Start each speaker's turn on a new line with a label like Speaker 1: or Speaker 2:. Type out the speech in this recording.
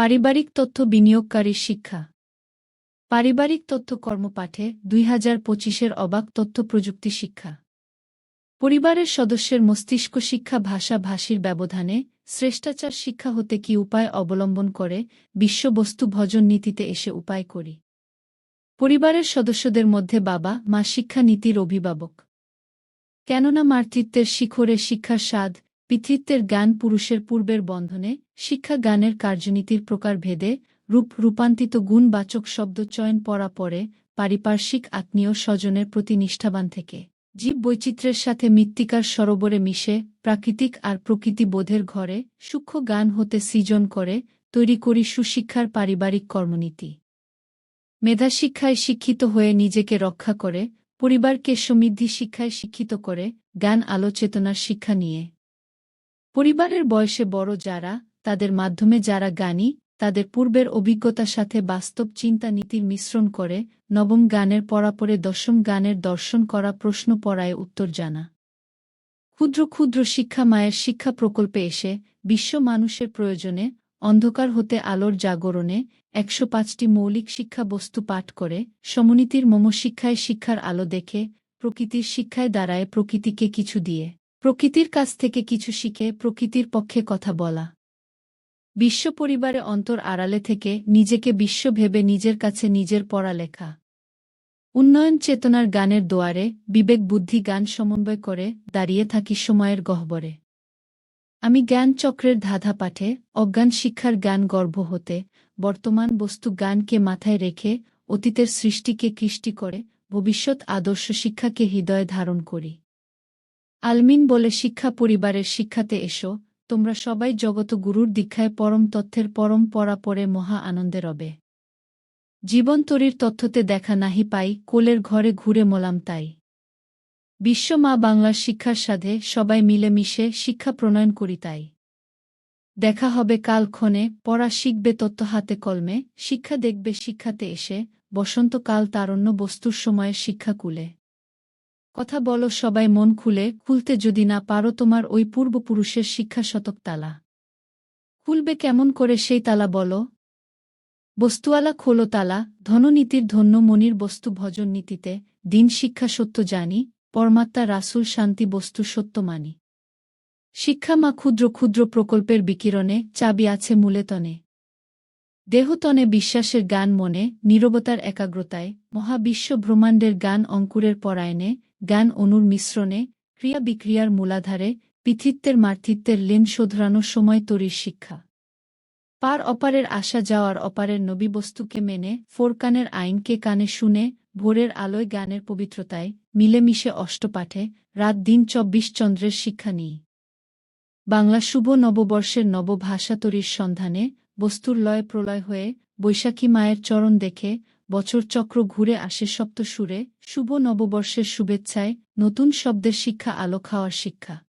Speaker 1: পারিবারিক তথ্য বিনিয়োগকারী শিক্ষা। পারিবারিক তথ্য কর্মপাঠে দুই হাজার পঁচিশের অবাক তথ্য প্রযুক্তি শিক্ষা। পরিবারের সদস্যের মস্তিষ্ক শিক্ষা ভাষা ভাষীর ব্যবধানে শ্রেষ্টাচার শিক্ষা হতে কি উপায় অবলম্বন করে বিশ্ববস্তু ভজন নীতিতে এসে উপায় করি। পরিবারের সদস্যদের মধ্যে বাবা মা শিক্ষা নীতির অভিভাবক। কেননা মাতৃত্বের শিখরে শিক্ষার স্বাদ পিতৃত্বের জ্ঞান পুরুষের পূর্বের বন্ধনে, শিক্ষা জ্ঞানের কার্যনীতির প্রকার ভেদে, রূপ রূপান্তিত গুণবাচক শব্দ চয়ন পড়া পরে, পারিপার্শ্বিক আত্মীয় স্বজনের প্রতি নিষ্ঠাবান থেকে। জীব বৈচিত্র্যের সাথে মৃত্তিকার সরোবরে মিশে, প্রাকৃতিক আর প্রকৃতি বোধের ঘরে, সূক্ষ্ম গান হতে সৃজন করে, তৈরি করি সুশিক্ষার পারিবারিক কর্মনীতি। মেধা শিক্ষায় শিক্ষিত হয়ে নিজেকে রক্ষা করে, পরিবারকে সমৃদ্ধি শিক্ষায় শিক্ষিত করে, জ্ঞান আলোচেতনার শিক্ষা নিয়ে। পরিবারের বয়সে বড় যারা, তাদের মাধ্যমে যারা জ্ঞানী তাদের পূর্বের অভিজ্ঞতার সাথে বাস্তব চিন্তা নীতির মিশ্রণ করে, নবম গানের পরাপরে দশম গানের দর্শন করা প্রশ্ন পড়ায় উত্তর জানা। ক্ষুদ্র ক্ষুদ্র শিক্ষা মায়ের শিক্ষা প্রকল্পে এসে, বিশ্ব মানুষের প্রয়োজনে, অন্ধকার হতে আলোর জাগরণে, একশো পাঁচটি মৌলিক শিক্ষা বস্তু পাঠ করে, সমনীতির মমশিক্ষায় শিক্ষার আলো দেখে, প্রকৃতির শিক্ষায় দাঁড়ায় প্রকৃতিকে কিছু দিয়ে। প্রকৃতির কাছ থেকে কিছু শিখে প্রকৃতির পক্ষে কথা বলা। বিশ্ব পরিবারে অন্তর আড়ালে থেকে নিজেকে বিশ্ব ভেবে নিজের কাছে নিজের পড়ালেখা। উন্নয়ন চেতনার গানের দোয়ারে বিবেক বুদ্ধি গান সমন্বয় করে দাঁড়িয়ে থাকি সময়ের গহ্বরে। আমি জ্ঞান চক্রের ধাঁধা পাঠে অজ্ঞান শিক্ষার গান গর্ভ হতে বর্তমান বস্তু গানকে মাথায় রেখে অতীতের সৃষ্টিকে কৃষ্টি করে ভবিষ্যৎ আদর্শ শিক্ষাকে হৃদয়ে ধারণ করি। আলমিন বলে, শিক্ষা পরিবারের শিক্ষাতে এসো। তোমরা সবাই জগত গুরুর দীক্ষায় পরম তথ্যের পরম পরা পরে মহা আনন্দে রবে। জীবন্তরীর তথ্যতে দেখা নাহি পাই, কোলের ঘরে ঘুরে মোলাম তাই। বিশ্ব মা বাংলার শিক্ষার সাধে সবাই মিলেমিশে শিক্ষা প্রণয়ন করি তাই। দেখা হবে কালক্ষণে পড়া শিখবে তত্ত্ব হাতে কলমে, শিক্ষা দেখবে শিক্ষাতে এসে বসন্তকাল তারণ্য বস্তুর সময়ের শিক্ষাকুলে কথা বলো সবাই মন খুলে, খুলতে যদি না পারো তোমার ওই পূর্বপুরুষের শিক্ষা শতক তালা। খুলবে কেমন করে সেই তালা বলো? বস্তুয়ালা খোলো তালা, ধননীতির ধন্য মনির বস্তু ভজন নীতিতে, দিন শিক্ষা সত্য জানি, পরমাত্মা রাসুল শান্তি বস্তু সত্য মানি। শিক্ষা মা ক্ষুদ্র ক্ষুদ্র প্রকল্পের বিকিরণে, চাবি আছে মূলেতনে দেহতনে বিশ্বাসের গান মনে, নীরবতার একাগ্রতায়, মহাবিশ্ব ব্রহ্মাণ্ডের গান অঙ্কুরের পরায়ণে জ্ঞান অনুর মিশ্রণে ক্রিয়া বিক্রিয়ার মূলাধারে পিথিত্বের মার্থিত্বের লেন শোধরানোর সময় তরির শিক্ষা। পার অপারের আসা যাওয়ার অপারের নবী বস্তুকে মেনে, ফোরকানের আইনকে কানে শুনে, ভোরের আলোয় জ্ঞানের পবিত্রতায় মিলেমিশে অষ্টপাঠে, রাত দিন চব্বিশ চন্দ্রের শিক্ষা নিই। বাংলা শুভ নববর্ষের নবভাষাতরীর সন্ধানে বস্তুর লয় প্রলয় হয়ে বৈশাখী মায়ের চরণ দেখে বছর চক্র ঘুরে আসে সপ্ত সুরে শুভ নববর্ষের শুভেচ্ছায়, নতুন শব্দের শিক্ষা আলো খাওয়ার শিক্ষা।